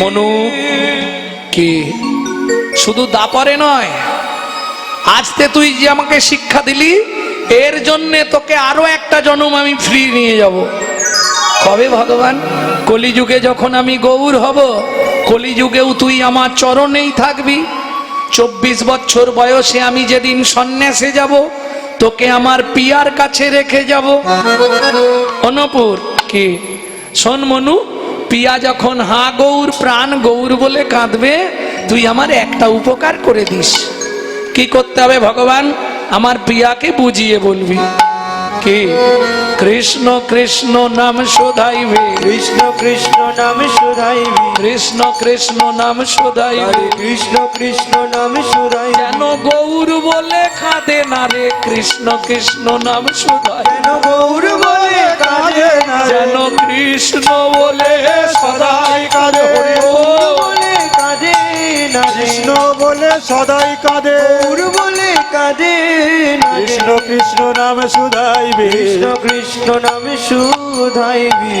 মনু, কি? শুধু দাপরে নয় আজতে তুই যে আমাকে শিক্ষা দিলি, এর জন্যে তোকে আরও একটা জন্ম আমি ফ্রি নিয়ে যাব। কবে ভগবান? কলিযুগে যখন আমি গৌর হব, কলিযুগেও তুই আমার চরণেই থাকবি। চব্বিশ বছর বয়সে আমি যেদিন সন্ন্যাসে যাব, তোকে আমার পিয়ার কাছে রেখে যাব। অনপুর কি? শোন মনু পিয়া যখন হা গৌর প্রাণ গৌর বলে কাঁদবে তুই আমার একটা উপকার করে দিস। কি করতে হবে ভগবান? আমার প্রিয়াকে বুঝিয়ে বলবি। কি? কৃষ্ণ কৃষ্ণ নাম শোধাইবে। কৃষ্ণ কৃষ্ণ নাম শোধাইবে। কৃষ্ণ কৃষ্ণ নাম শোধাইবে। কৃষ্ণ কৃষ্ণ নাম সুরাই যেন গৌর বলে খাদে না রে? কৃষ্ণ কৃষ্ণ নাম শোধাই যেন গৌর বলে। যেন কৃষ্ণ বলে সদাই কাঁদে। বলে কাঁদে কৃষ্ণ বলে সদাই কাঁদে। বলে কাঁদে। কৃষ্ণ কৃষ্ণ নাম সুধাইবে কৃষ্ণ কৃষ্ণ নামে সুধাইবি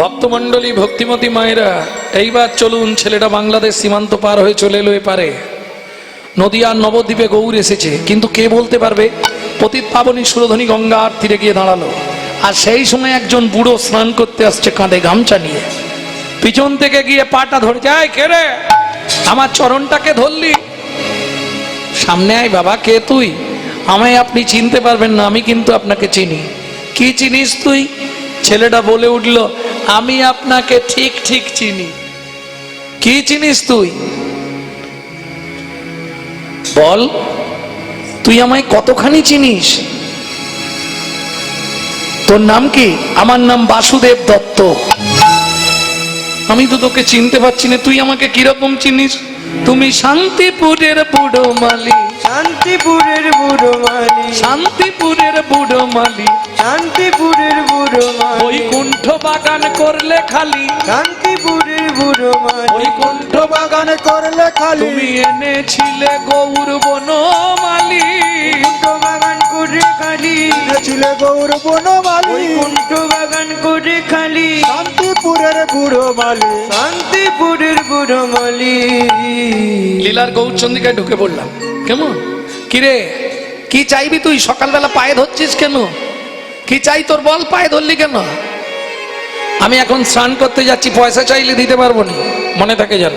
ভক্তমণ্ডলী ভক্তিমতী মায়েরা এইবার চলুন ছেলেটা বাংলাদেশ সীমান্ত পার হয়ে চলে এলো এপারে। নদিয়ার নবদ্বীপে গৌর এসেছে কিন্তু কে বলতে পারবে? পতিত পাবনী সুরধনী গঙ্গার তীরে গিয়ে দাঁড়াল। আর সেই সময় একজন বুড়ো স্নান করতে আসছে, কাঁধে গামছা নিয়ে। পিছন থেকে গিয়ে পাটা ধরে যায় কে রে? আমার চরণটাকে ধরলি? সামনে আয় বাবা, কে তুই? আমায় আপনি চিনতে পারবেন না, আমি কিন্তু আপনাকে চিনি। কি চিনিস তুই? ছেলেটা বলে উঠল, আমি আপনাকে ঠিক ঠিক চিনি। কি চিনিস তুই? বল, তুই আমায় কতখানি চিনিস? তোর নাম কি? আমার নাম বাসুদেব দত্ত। আমি তো তোকে চিনতে পারছি না তুই আমাকে কীরকম চিনিস? তুমি শান্তিপুরের বুড়ো মালি শান্তিপুরের বুড়ো মালি শান্তিপুরের বুড়ো মালি শান্তিপুরের বুড়ো মালি বৈকুণ্ঠ বাগান করলে খালি। শান্তিপুরের বুড়ো মালি বৈকুণ্ঠ বাগানে করলে খালি। তুমি এনেছিলে গৌর বনমালি। কুণ্ঠ বাগান করে খালি। ছিলে গৌর বনমালী। ওই কুণ্ঠ বাগান করে খালি। শান্তিপুরের বুড়ো মালি। শান্তিপুরের বুড়ো মালি। লীলার গৌরচন্দিকায় ঢুকে পড়লাম। কেমন? কিরে কি চাইবি তুই? সকালবেলা পায়ে ধরছিস কেন? কি চাই তোর বল? পায়ে ধরলি কেন? আমি এখন স্নান করতে যাচ্ছি, পয়সা চাইলে দিতে পারব না। মনে থাকে যেন,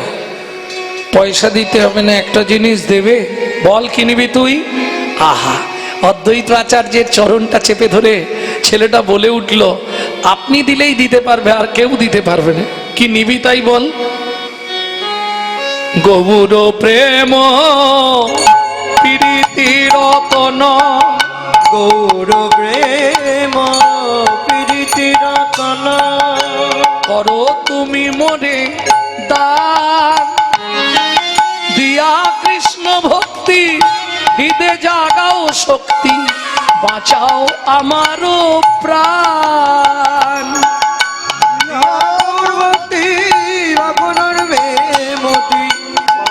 পয়সা দিতে হবে না, একটা জিনিস দেবে। বল, কি নিবি তুই? আহা, অদ্বৈত আচার্যের চরণটা চেপে ধরে ছেলেটা বলে উঠল, আপনি দিলেই দিতে পারবে, আর কেউ দিতে পারবে না। কি নিবি তাই বল? গৌর প্রেম প্রীতি রতন গৌর প্রেম। রতন করো তুমি মনে দান। দিয়া কৃষ্ণ ভক্তি হৃদে জাগাও শক্তি বাঁচাও আমারও প্রাণ।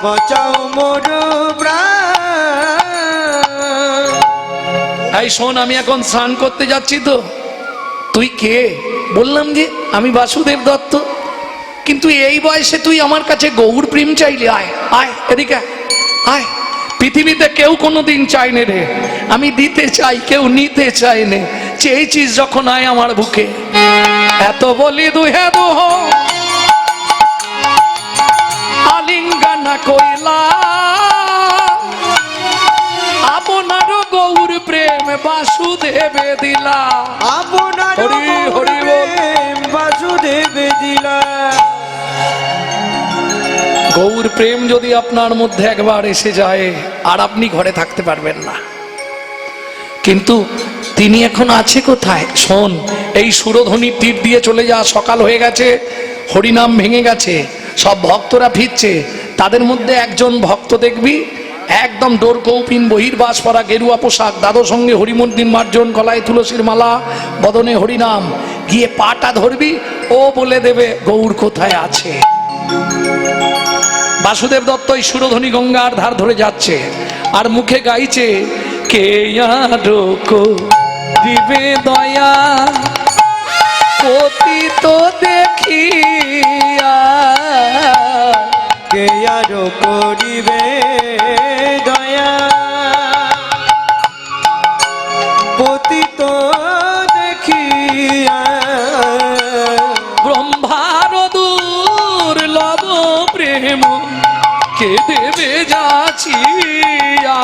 বাঁচাও মোর প্রাণ। এই শোন আমি এখন স্নান করতে যাচ্ছি তো। তুই কে? বললাম যে আমি বাসুদেব দত্ত। কিন্তু এই বয়সে তুই আমার কাছে গৌর প্রেম চাইলি আয় আয় এদিকে আয়, পৃথিবীতে কেউ কোনোদিন চায়নি রে। আমি দিতে চাই কেউ নিতে চায় নে। চেয়েছিস যখন আয় আমার বুকে। এত বলি দুহে দুহ আলিঙ্গানা কইলা। বাসুদেবে দিলা। আপনার হরি, হরি বাসুদেব দিলা। গৌর প্রেম যদি আপনার মধ্যে একবার এসে যায় আর আপনি ঘরে থাকতে পারবেন না। কিন্তু তিনি এখন আছে কোথায়? শোন এই সুরধ্বনির তীর দিয়ে চলে যা সকাল হয়ে গেছে হরিনাম ভেঙে গেছে সব ভক্তরা ফিরছে। তাদের মধ্যে একজন ভক্ত দেখবি একদম ডোর কৌপিন, বহির্বাস পরা গেরুয়া পোশাক দাদো সঙ্গে হরিমন্দির মার্জন, গলায় তুলসীর মালা, বদনে হরিনাম। গিয়ে পাটা ধরবি, ও বলে দেবে গৌর কোথায় আছে। বাসুদেব দত্ত এই সুরধ্বনি গঙ্গার ধার ধরে যাচ্ছে, আর মুখে গাইছে, কে দিবে দয়া? পতিত দেখিয়া কে আরও করিবে দয়া। পতিত দেখিয়া ব্রহ্মার দূর লব প্রেম কে দেবে যাচিয়া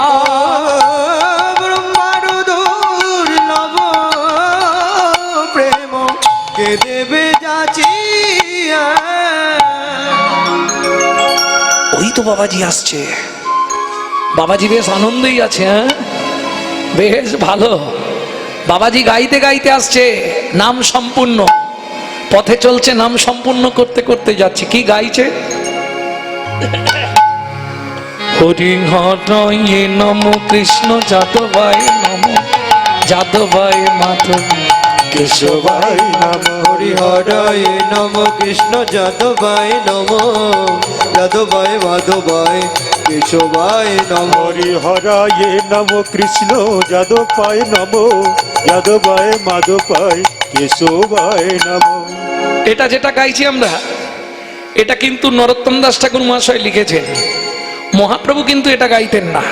তো বাবাজি আসছে। বাবাজি বেশ আনন্দেই আছে হ্যাঁ? বেশ ভালো। বাবাজি গাইতে গাইতে আসছে নাম সম্পূর্ণ। পথে চলছে নাম সম্পূর্ণ করতে করতে যাচ্ছে। কি গাইছে? হরিহরয়ে নম কৃষ্ণ যাদবায় নম যাদবায় মাধব। কেশবাই নাম হরিহরায় নম কৃষ্ণ যাদবায় নম। যাদবায় মাধবায় কেশবায় নম। হরি হরায়ে নম কৃষ্ণ যাদবায় নম যাদবায় মাধবায় কেশবায় নম। এটা যেটা গাইছি আমরা এটা কিন্তু নরোত্তম দাস ঠাকুর মহাশয় লিখেছেন। মহাপ্রভু কিন্তু এটা গাইতেন না।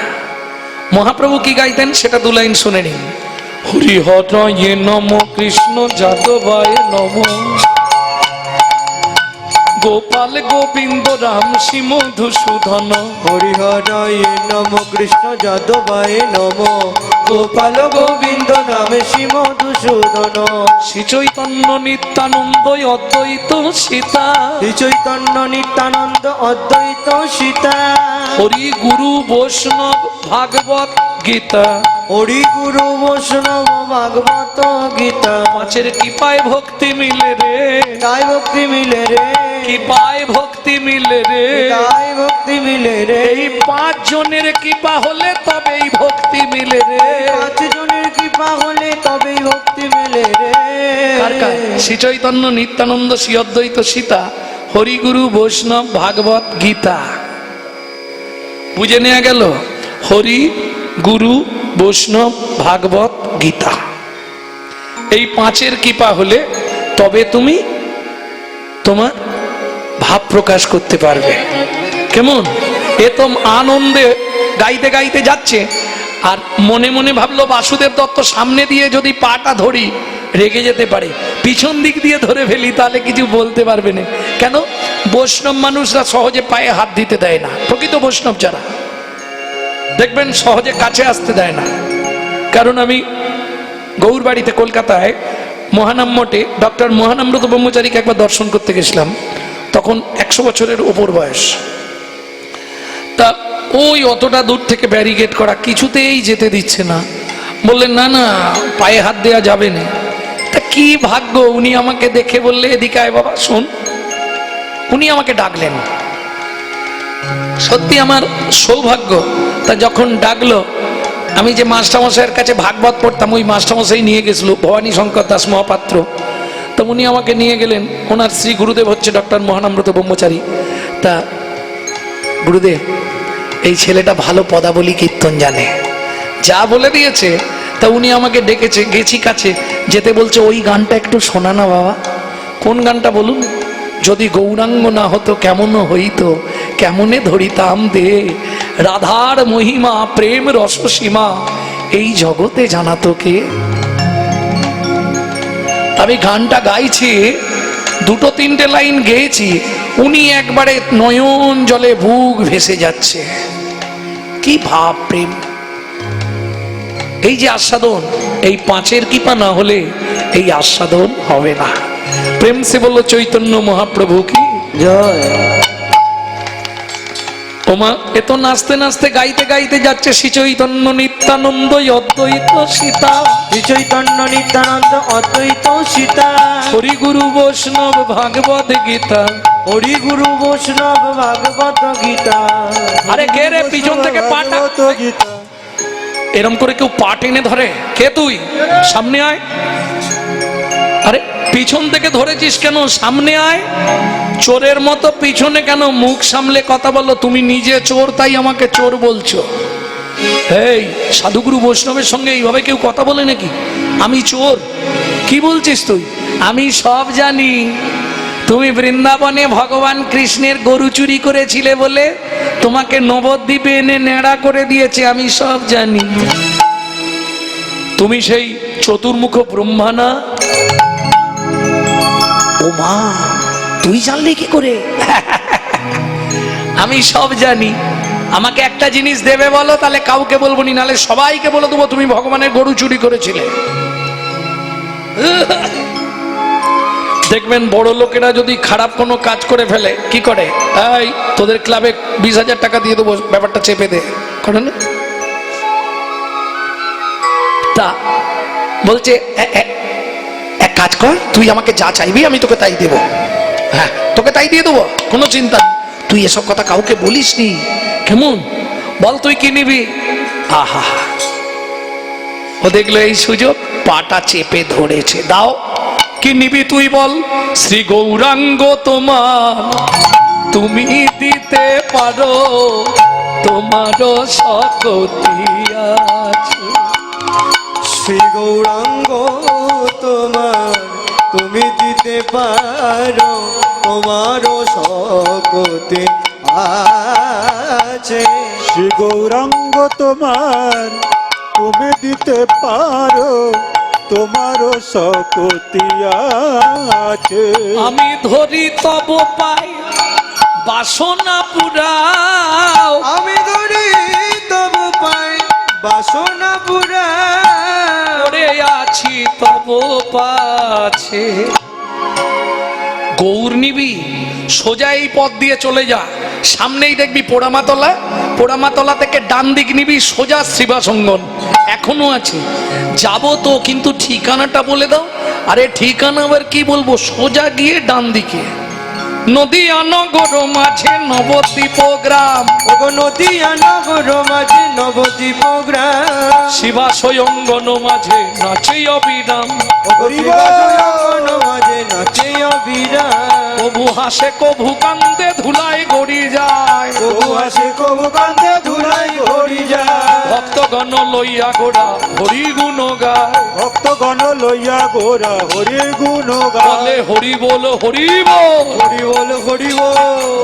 মহাপ্রভু কি গাইতেন সেটা দু লাইন শুনে নিন। হরি হরয়ে নম কৃষ্ণ যাদবায় নম। গোপাল গোবিন্দ রাম শ্রী মধুসূদন হরিহরায় নম কৃষ্ণ যাদবায় নম। গোপাল গোবিন্দ নামে শ্রী মধুসূদন শ্রী চৈতন্য নিত্যানন্দ অদ্বৈত সীতা। শ্রী চৈতন্য নিত্যানন্দ অদ্বৈত সীতা। হরি গুরু বৈষ্ণব ভাগবত গীতা। হরি গুরু বৈষ্ণব ভাগবত গীতা। পাঁচের কৃপায় ভক্তি মিলে রে। তাই ভক্তি মিলে রে। কৃপায় ভক্তি মিলে রে। তাই ভক্তি মিলে রে। এই পাঁচ জনের কৃপা হলে তবেই ভক্তি মিলে রে। পাঁচ জনের কৃপা হলে তবেই ভক্তি মিলে রে? শ্রী চৈতন্য নিত্যানন্দ শ্রী অদ্বৈত সীতা হরিগুরু বৈষ্ণব ভাগবত গীতা। বুঝে নেওয়া গেল? হরি গুরু, বৈষ্ণব, ভাগবত, গীতা। এই পাঁচের কৃপা হলে তবে তুমি তোমার ভাব প্রকাশ করতে পারবে। কেমন? এ তো আনন্দে গাইতে গাইতে যাচ্ছে। আর মনে মনে ভাবলো, বাসুদেব দত্ত সামনে দিয়ে যদি পাটা ধরি, রেগে যেতে পারে। পিছন দিক দিয়ে ধরে ফেলি, তাহলে কিছু বলতে পারবে না। কেন? বৈষ্ণব মানুষরা সহজে পায়ে হাত দিতে দেয় না। প্রকৃত বৈষ্ণব যারা। দেখবেন সহজে কাছে আসতে দেয় না। কারণ আমি গৌরবাড়িতে কলকাতায় মহানাম মঠে ডক্টর মহানামৃত ব্রহ্মচারীকে একবার দর্শন করতে গেছিলাম। তখন একশো বছরের ওপর বয়স। তা ওই অতটা দূর থেকে ব্যারিকেড করা কিছুতেই যেতে দিচ্ছে না। বললেন, না না, পায়ে হাত দেওয়া যাবে না। তা কি ভাগ্য, উনি আমাকে দেখে বললে, এদিকে আয় বাবা, শোন। উনি আমাকে ডাকলেন। সত্যি আমার সৌভাগ্য তা যখন ডাকলো, আমি যে মাস্টারমশাইয়ের কাছে ভাগবত পড়তাম, ওই মাস্টারমশাই নিয়ে গেছিল, ভবানী শঙ্কর দাস মহাপাত্র। তো উনি আমাকে নিয়ে গেলেন, ওনার শ্রী গুরুদেব হচ্ছে ডক্টর মহানামৃত ব্রহ্মচারী। তা গুরুদেব, এই ছেলেটা ভালো পদাবলী কীর্তন জানে। যা বলে দিয়েছে, তা উনি আমাকে ডেকেছে, গেছি কাছে, যেতে বলছে, ওই গানটা একটু শোনা না বাবা। কোন গানটা বলুন? যদি গৌরাঙ্গ না হতো, কেমন হইতো? কেমনে ধরিতাম দে? রাধার মহিমা, প্রেম রসসীমা এই জগতে জানাতো কে? আমি গানটা গাইছি, দুটো তিনটে লাইন গেয়েছি, উনি একবারে নয়ন জলে বুক ভেসে যাচ্ছে। কি ভাব প্রেম। এই যে আস্বাদন, এই পাঁচের কৃপা না হলে এই আস্বাদন হবে না। প্রেম সে বলল চৈতন্য মহাপ্রভু কি? জয়। ওমা এ তো নাচতে নাচতে গাইতে গাইতে যাচ্ছে শ্রী চৈতন্য নিত্যানন্দ অদ্বৈত সীতা। শ্রী চৈতন্য নিত্যানন্দ অদ্বৈত সীতা। হরি গুরু বৈষ্ণব ভাগবত গীতা। হরি গুরু বৈষ্ণব ভাগবত গীতা। আরে কে রে পিছন থেকে পাটা? গীতা। এরম করে কেউ পা টেনে ধরে? কে তুই? সামনে আয়। পিছন থেকে ধরেছিস কেন? সামনে আয়। চোরের মতো পিছনে কেন? মুখ সামলে কথা বলো। তুমি নিজে চোর, তাই আমাকে চোর বলছো। এই, সাধুগুরু বৈষ্ণবের সঙ্গে এইভাবে কেউ কথা বলে নাকি? আমি চোর। কি বলছিস তুই? আমি সব জানি। তুমি বৃন্দাবনে ভগবান কৃষ্ণের গরু চুরি করেছিলে বলে তোমাকে নবদ্বীপে এনে নেড়া করে দিয়েছে। আমি সব জানি। তুমি সেই চতুর্মুখ ব্রহ্মা না ও তুই জানলি কি করে? আমি সব জানি। আমাকে একটা জিনিস দেবে বলো, তাহলে কাউকে বলব নি নালে সবাইকে বলে দেবো তুমি ভগবানের গরু চুরি করেছিলে। দেখবেন বড় লোকেরা যদি খারাপ কোনো কাজ করে ফেলে, কি করে? এই, তোদের ক্লাবে বিশ হাজার টাকা দিয়ে দেবো, ব্যাপারটা চেপে দে। করে না। তা, বলছে, "এ- এ- এক কাজ কর তুই আমাকে যা চাইবি আমি তোকে তাই দেবো। হ্যাঁ তোকে তাই দিয়ে দেবো কোনো চিন্তা তুই এসব কথা কাউকে বলিস নি। কেমন? বল তুই কি নিবি? আহা। ও দেখল এই সুযোগ পাটা চেপে ধরেছে। দাও। কি নিবি তুই বল? শ্রী গৌরাঙ্গ তোমার তুমি দিতে পারো তোমারও সকতি আছে শ্রী গৌরাঙ্গ তোমার তুমি দিতে পারো তোমারও শকতে আছে। শ্রী গৌরাঙ্গ তোমার তুমি দিতে পারো তোমারও শকতি আছে। আমি ধরি তব পাই বাসনা পুরাও পাছে। গৌর নিবি সোজা এই পথ দিয়ে চলে যা। সামনেই দেখবি পোড়ামাতলা। পোড়ামাতলা থেকে ডান দিক নিবি সোজা শিবাসঙ্গন। এখনও আছে। যাব তো, কিন্তু ঠিকানাটা বলে দাও। আরে ঠিকানা আবার কি বলব? সোজা গিয়ে ডান দিকে। নদীয়া নগর মাঝে নবদ্বীপ গ্রাম। ওগো নদিয়া নগর মাঝে নবদ্বীপ গ্রাম। শিবা স্বয়ঙ্গন মাঝে নাচে অবিরাম। মাঝে নাচে অবিরাম। কবু হাসে কবু কান্দে ধুলাই গড়ি যায়। কবু হাসে কবু কান্দে ধুলাই ঘড়ি যায়। ভক্তগণ লইয়া গোড়া হরি গুণ গায়। ভক্তগণ লইয়া গোরা হরির গুণ বলে হরি বল হরি বল। হরি বল হরি বল।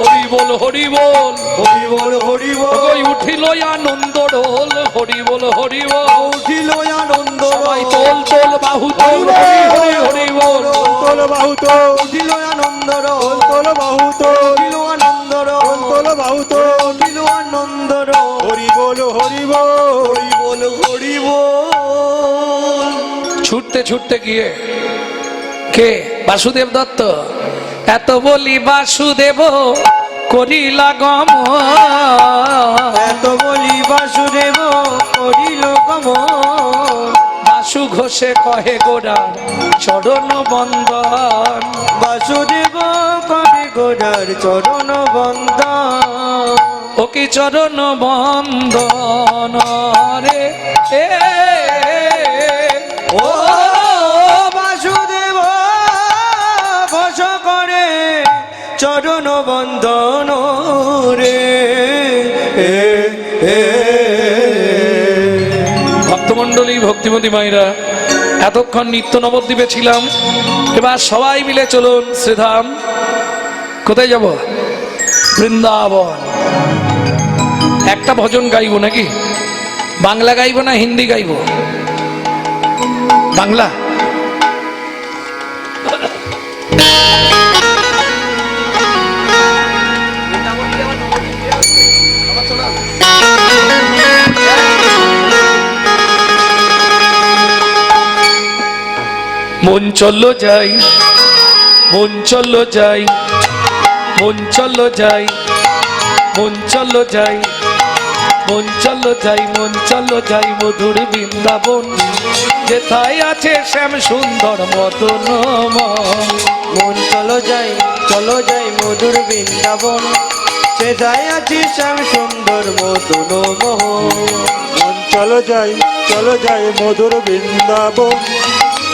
হরি বল হরি বল। হরি বল হরি বল। উঠিল আনন্দ রোল হরি বল হরি বল। উঠিল আনন্দ সবাই তোল তোল বাহু তোল হরি হরি হরি বল। তোল বাহু তো উঠিল আনন্দ তোল বাহু তো উঠিল আনন্দ তোল বাহু তো আনন্দ হরি বল হরি বল। হরি বল হরি বল। ছুটতে ছুটতে গিয়ে কে? বাসুদেব দত্ত। এত বলি বাসুদেব করিলা গম। এত বলি বাসুদেব করিল গমন বাসু ঘোষে কহে গোড়া চরণ বন্দন। বাসুদেব করে গোড়ার চরণ বন্দন। ও কি চরণ বন্দন? রে এ ও বাসুদেব বস করে চরণ বন্দন রে। এ, ভক্তমণ্ডলী, ভক্তিমতী মায়েরা, এতক্ষণ নিত্য নবদ্বীপে ছিলাম। এবার সবাই মিলে চলুন শ্রীধাম, কোথায় যাব? বৃন্দাবন। একটা ভজন গাইব নাকি? বাংলা গাইব না হিন্দি গাইব? বাংলা? মন চলো যাই মন চলো যাই মন চলো যাই মন চলো যাই মন চলো যাই মন চলো যাই মধুর বৃন্দাবন যেথায় আছে শ্যাম সুন্দর মতন মন চলো যাই চলো যাই মধুর বৃন্দাবন সেটাই আছে শ্যাম সুন্দর মতন মন চলো যাই চলো যাই মধুর বৃন্দাবন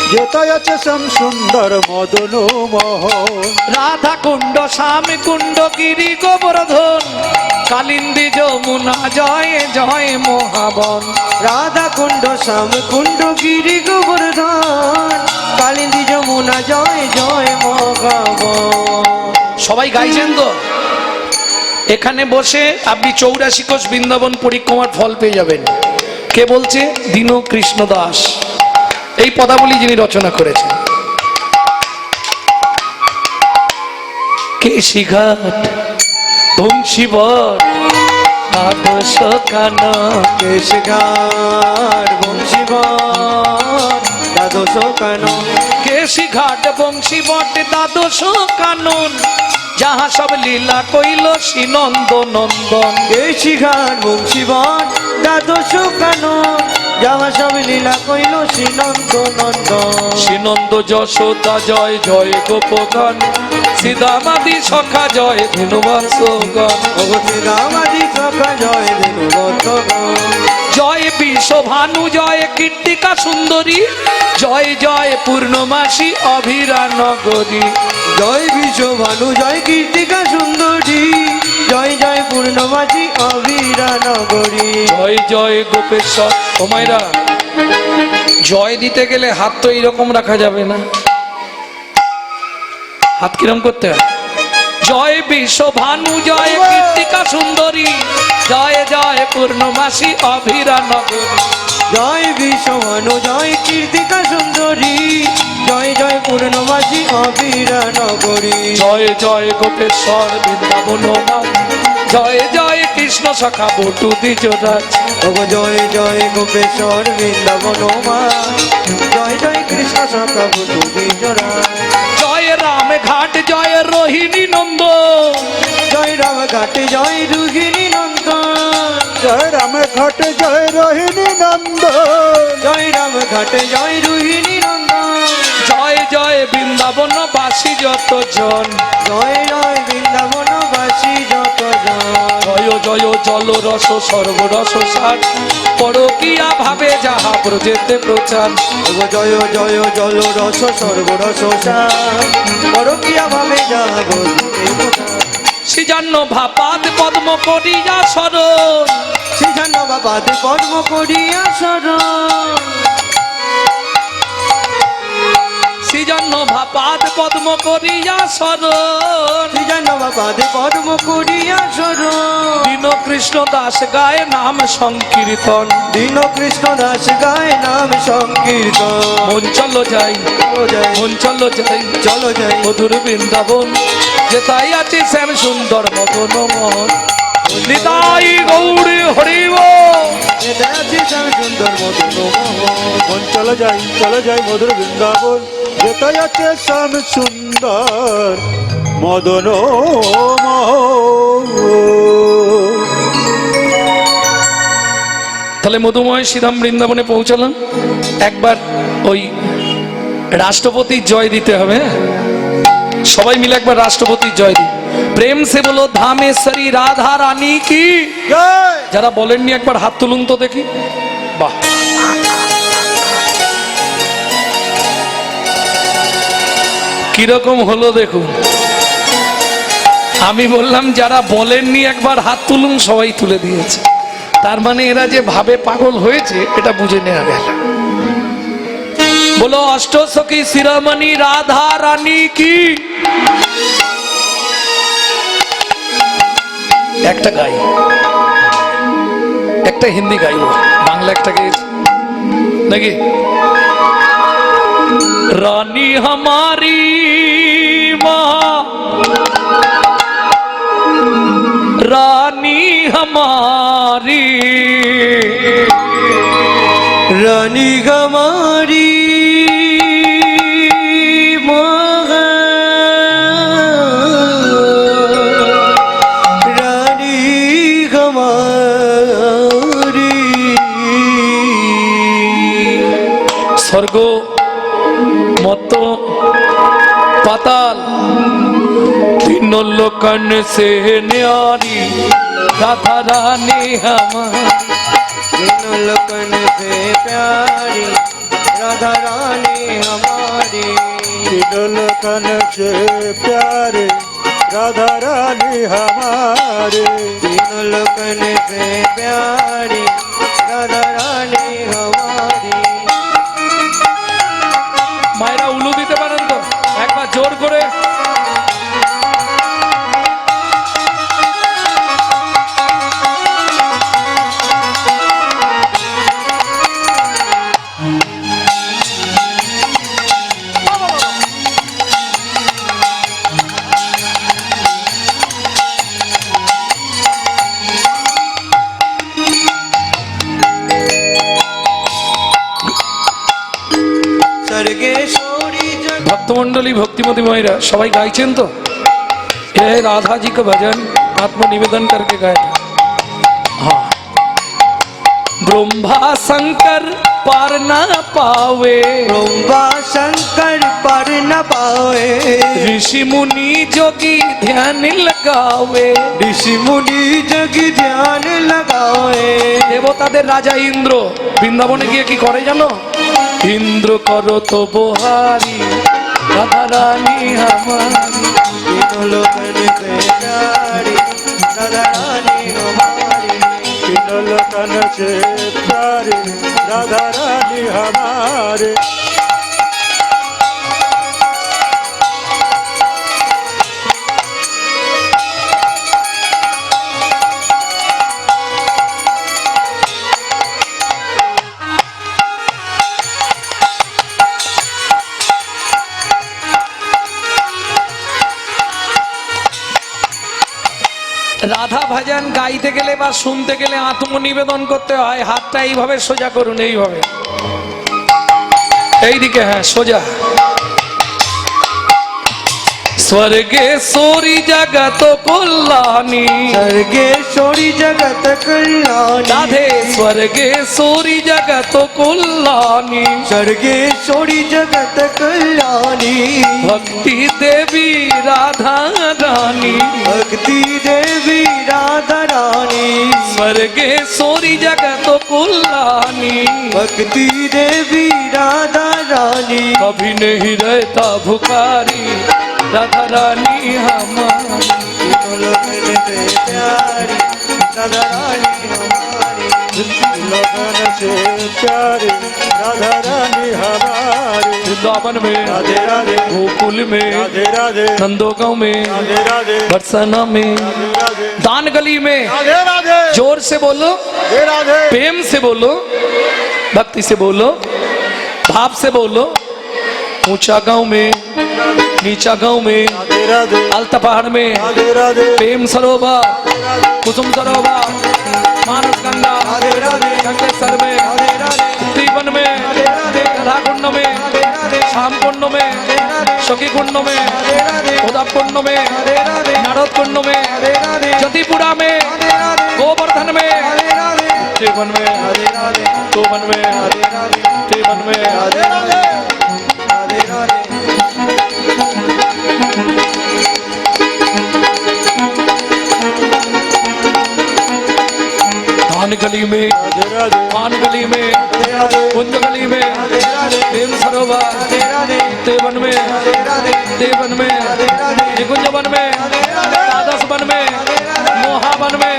আছে শ্যাম সুন্দর মদন মোহন। রাধা কুণ্ড শ্যাম কুণ্ড গিরি গোবর্ধন কালিন্দী যমুনা জয় জয় মহাবন। রাধা কুণ্ড শ্যাম কুণ্ড গিরি গোবর্ধন কালিন্দী যমুনা জয় জয় মহাবন। সবাই গাইছেন তো? এখানে বসে আপনি চৌরাশি কোষ বৃন্দাবন পরিক্রমার ফল পেয়ে যাবেন। কে বলছে? দীন কৃষ্ণ দাস এই পদাবলী যিনি রচনা করেছেন। কেশিঘাট বংশীবট আদর্শ কানা কেশগার বংশীবন দ্বাদশ কানন কেশিঘাট বংশীবট দ্বাদশ কানন যাহা সব লীলা কইল শ্রীনন্দ নন্দন কেশিঘাট বংশীবন দ্বাদশ কানন যাহা সব লীলা কইল শ্রীনন্দ নন্দন। শ্রীনন্দ যশোদা জয় জয় গোপগণ। সীতামাদি সখা জয় ধনুবাসগণ ভগবতী রামাদি সখা জয় দেবগণ জয় বিশ্বভানু জয় কীর্তিকা সুন্দরী। জয় জয় পূর্ণমাসী অভিরা নগরী জয় বিশ্বভানু জয় কীর্তিকা সুন্দরী। জয় জয় পূর্ণমাসী নগরী জয় জয় গোপেশ্বর। ওমাইরা জয় দিতে গেলে হাত তো এইরকম রাখা যাবে না। হাত কিরম করতে হয়? জয় বিশ্বভানু জয় কীর্তিকা সুন্দরী। জয় জয় পূর্ণমাসী অভিরা নগরী জয় বিশ্বভানু জয় কীর্তিকা সুন্দরী। জয় জয় পূর্ণমাসী অভিরা নগরী জয় জয় গোপেশ্বর বৃন্দাবন জয় জয় কৃষ্ণ সখা বটু দ্বিজরাজ ওগো জয় জয় গোপেশ্বর বৃন্দাবন মা। জয় জয় কৃষ্ণ সখা বুধুরি জোড়া জয় রাম ঘাট জয় রোহিণী নন্দ। জয় রাম ঘাটে জয় রুহিণী নন্দন জয় রাম ঘট জয় রোহিণী নন্দ। জয় রাম ঘাটে জয় রুহিণী নন্দন জয় জয় বৃন্দাবন বাসী যত জন। জয় জয় জয় জল রস সর্বরস সার। পরকিয়া ভাবে যাহা ব্রজেতে প্রচার। জয় জয় জল রস সর্বরস পরকিয়া ভাবে যাব সিজান্ন ভাপাত পদ্ম করিয়া সরণ শ্রীজান্ন বাবাদ কর্ম করিয়া শরণ সিজান্ন ভাপাত পদ্ম করিয়া সরণ শ্রীজান্ন বাবাদ কর্ম করিয়া শরণ দীন কৃষ্ণ দাস গায়ে নাম সংকীর্তন। দীন কৃষ্ণ দাস গায় নাম সংকীর্তন। মন চলো যাই মন চলো যাই চলো যাই। মধুর বৃন্দাবন যে তাই আছে শ্যাম সুন্দর মদন মোহন নিতাই গৌরী হরিব। শ্যাম সুন্দর মদন। মন চলো যাই চলো যাই মধুর বৃন্দাবন। আছে শ্যাম সুন্দর মদন। তাহলে মধুময় শ্রীরাম বৃন্দাবনে পৌঁছালাম। একবার ওই রাষ্ট্রপতির জয় দিতে হবে হ্যাঁ? সবাই মিলে একবার রাষ্ট্রপতির জয় দিই। প্রেম সে বলো ধামেশ্বরী রাধা রানী কি? যারা বলেননি একবার হাত তুলুন তো দেখি। বাহ! কীরকম হলো দেখুন। আমি বললাম, যারা বলেননি একবার হাত তুলুন, সবাই তুলে দিয়েছে। তার মানে এরা যে ভাবে পাগল হয়েছে, এটা বুঝে নেওয়া গেল। বলো, অষ্টসখী শিরোমণি, রাধা রানী কি? একটা গাই। একটা হিন্দি গাইব বাংলা। একটা গেয়েছি নাকি? রানী হামারি মা। রানী হামারি। রানী গমারি তিন লোকন সে ন্যারি রাধা রানী আমার इन लोकन से प्यारी राधा रानी हमारी तिलोकन से प्यारे राधा रानी हमारे इन लोकन से प्यारी राधा रानी हमारी মায়েরা উলু দিতে পারেন তো জোর করে ভক্তমন্ডলী ভক্তিমতী মহিলা সবাই গাইছেন তো এ राधा जी का भजन आत्मनिवेदन करके गाए हाँ ब्रह्मा शंकर पार ना पावे ब्रह्मा शंकर पर न पावे ऋषि मुनि जोगी ध्यान लगावे ऋषि मुनि जग ध्यान लगावे দেবতাদের রাজা ইন্দ্র বৃন্দাবনে গিয়ে কি করে জানো ইন্দ্র করো তো বহারি राधा रानी हमारी तीनों लोग से प्यारी राधा रानी हमारी तीनों लोग से प्यारी राधा रानी हमारे রাধা ভজন গাইতে গেলে বা শুনতে গেলে আত্মনিবেদন করতে হয়, হাতটা এইভাবে সোজা করুন, এইভাবে। এইদিকে হ্যাঁ সোজা। स्वर्गेश्वरी जगत तो कल्याणी। स्वर्गेश्वरी जगत तो कल्याणी। राधे स्वर्गेश्वरी जगत तो कल्याणी। स्वर्गेश्वरी जगत कल्याणी। भक्ति देवी राधा रानी। भक्ति देवी राधा रानी। स्वर्गेश्वरी जगत कल्याणी। भक्ति देवी राधा रानी। कभी नहीं रहता भुखारी राधा रानी हमारी लोकन से प्यारी राधा रानी हमारी लगन से प्यारे राधा रानी हमारे वृंदावन में राधे राधे गोकुल में राधे राधे नंदोगांव में राधे राधे बरसाना में दान गली में राधे राधे ज़ोर से बोलो राधे प्रेम से बोलो, भक्ति से बोलो, भाव से बोलो ऊँचा गाँव में, नीचा गाँव में अलता पहाड़ में, प्रेम सरोवर, कुसुम सरोवर, मानस गंगा गंगेश्वर में त्रिवन में राधा कुंड में श्याम कुंड में सखी कुंड में उदक कुंड में नारद कुंड में जतिपुरा में, गोवर्धन में त्रिवन में गोवन में त्रिवन में गली में पान गली में कुंज गली में, प्रेम सरोवर देवन में देवन में निकुंज वन में द्वादश वन में मोहा वन में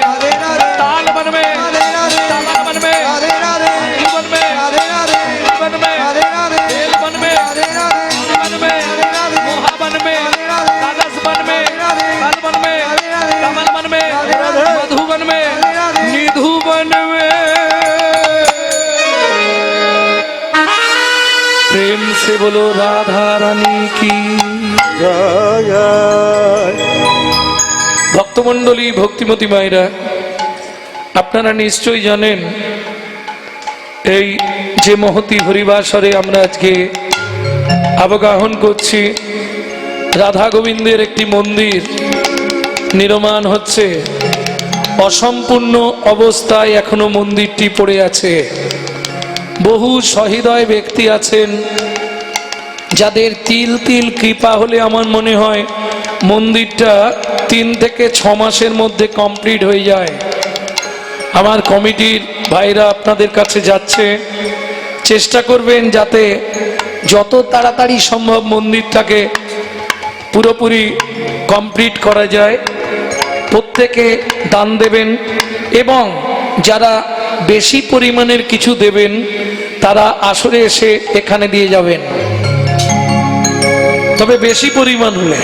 সে বলো রাধা রানী কি? ভক্তমণ্ডলী ভক্তিমতী মায়েরা আপনারা নিশ্চয়ই জানেন এই যে মহতি হরিবাসরে আমরা আজকে আবগাহন করছি রাধা গোবিন্দের একটি মন্দির নির্মাণ হচ্ছে অসম্পূর্ণ অবস্থায় এখনও মন্দিরটি পড়ে আছে। বহু সহৃদয় ব্যক্তি আছেন যাদের তিল তিল কৃপা হলে আমার মনে হয় মন্দিরটা তিন থেকে ছ মাসের মধ্যে কমপ্লিট হয়ে যায়। আমার কমিটির ভাইরা আপনাদের কাছে যাচ্ছে। চেষ্টা করবেন যাতে যত তাড়াতাড়ি সম্ভব মন্দিরটাকে পুরোপুরি কমপ্লিট করা যায়। প্রত্যেকে দান দেবেন এবং যারা বেশি পরিমাণের কিছু দেবেন, তারা আসরে এসে এখানে দিয়ে যাবেন। তবে বেশি পরিমাণ হলে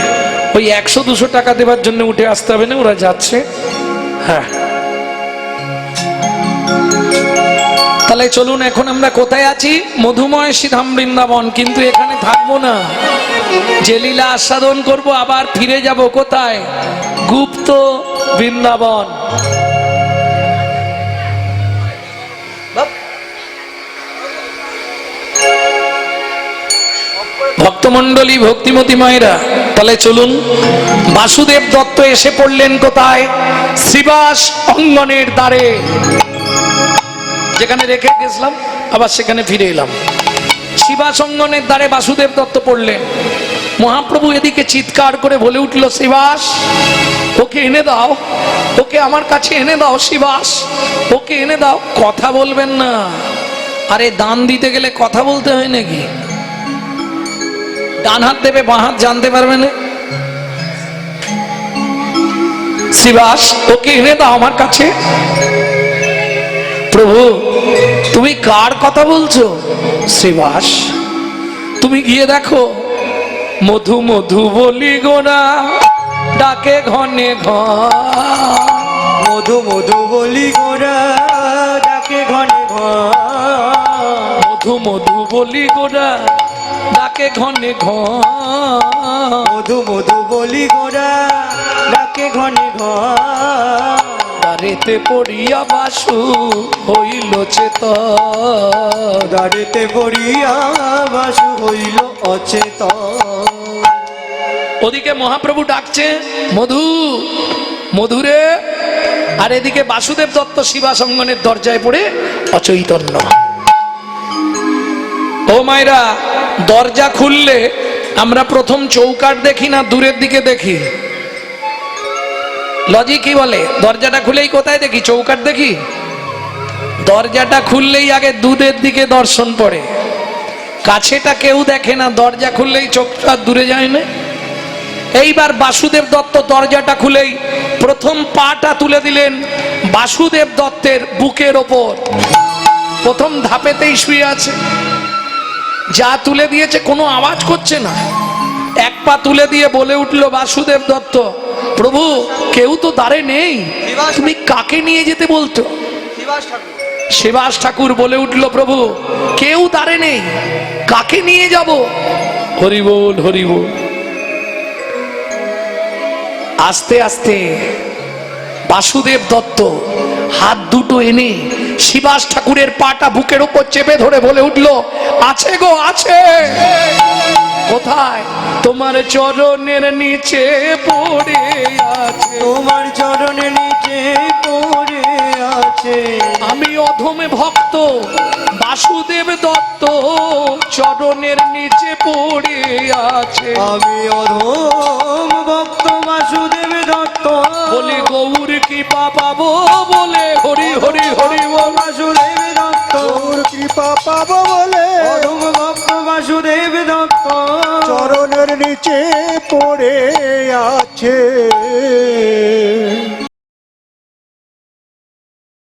ওই একশো, দুশো টাকা দেওয়ার জন্য উঠে আসতে হবে না, ওরা যাচ্ছে। হ্যাঁ। তাহলে চলুন, এখন আমরা কোথায় আছি? মধুময় শ্রীধাম বৃন্দাবন, কিন্তু এখানে থাকব না। যে লীলা আস্বাদন করব, আবার ফিরে যাব কোথায়? গুপ্ত বৃন্দাবন। ভক্তমণ্ডলী, ভক্তিমতী মায়েরা, তাহলে চলুন। বাসুদেব দত্ত এসে পড়লেন কোথায়? শ্রীবাস অঙ্গনের দ্বারে। যেখানে রেখে গেছিলাম, আবার সেখানে ফিরে এলাম। শিবাস অঙ্গনের দ্বারে বাসুদেব দত্ত পড়লেন। মহাপ্রভু এদিকে চিৎকার করে বলে উঠল শিবাস ওকে এনে দাও। ওকে আমার কাছে এনে দাও শিবাস ওকে এনে দাও। কথা বলবেন না। আরে, দান দিতে গেলে কথা বলতে হয় নাকি? ডান হাত দেবে বাঁ হাত জানতে পারবে না। শিবাস ওকে এনে দাও আমার কাছে। প্রভু তুমি কার কথা বলছো? শ্রীবাস তুমি গিয়ে দেখো মধু মধু বলি গোনা ডাকে ঘনে ঘন। মধু মধু বলি গোরা ডাকে ঘনে ঘন। মধু মধু বলি গোনা ডাকে ঘনে ঘন। মধু মধু বলি গোরা ডাকে ঘনে ঘন। দারেতে পড়িয়া বাসু হইল চেত দাঁড়েতে পড়িয়া বাসু হইল অচেতন। ওদিকে মহাপ্রভু ডাকছে মধু মধুরে আর এদিকে বাসুদেব দত্ত শিবা সঙ্গনের দরজায় পড়ে অচৈতন্য। ও মায়েরা দরজা খুললে আমরা প্রথম চৌকাট দেখি না, দূরের দিকে দেখি? লজি কি বলে? দরজাটা খুলেই কোথায় দেখি? চৌকাট দেখি? দরজাটা খুললেই আগে দুধের দিকে দর্শন পড়ে। কাছেটা কেউ দেখে না, দরজা খুললেই চোখটা দূরে যায় না। এইবার বাসুদেব দত্ত দরজাটা খুলেই প্রথম পাটা তুলে দিলেন বাসুদেব দত্তের বুকের ওপর। প্রথম ধাপেতেই শুয়ে আছে। যা তুলে দিয়েছে কোনো আওয়াজ করছে না। এক পা তুলে দিয়ে বলে উঠল বাসুদেব দত্ত প্রভু কেউ তো দাঁড়ে নেই। তুমি কাকে নিয়ে যেতে বলতো? শিবাস ঠাকুর। বলে উঠল প্রভু কেউ দাঁড়ে নেই। কাকে নিয়ে যাব? হরি বল হরি বল। আস্তে আস্তে বাসুদেব দত্ত হাত দুটো এনে শিবাস ঠাকুরের পাটা বুকের উপর চেপে ধরে বলে উঠল, আছে গো, আছে। কোথায়? তোমার চরণের নিচে পড়ে আছে। তোমার চরণের নিচে পড়ে আছে। আমি অধমে ভক্ত বাসুদেব দত্ত চরণের নিচে পড়ে আছে। আমি অধম ভক্ত বাসুদেব দত্ত। বলে গৌর কি পাবো বলে হরি হরি হরি বাসুদেব দত্ত। তোর কৃপা পাবো বলে। অধম ভক্ত বাসুদেব দত্ত। চরণের নিচে পড়ে আছে।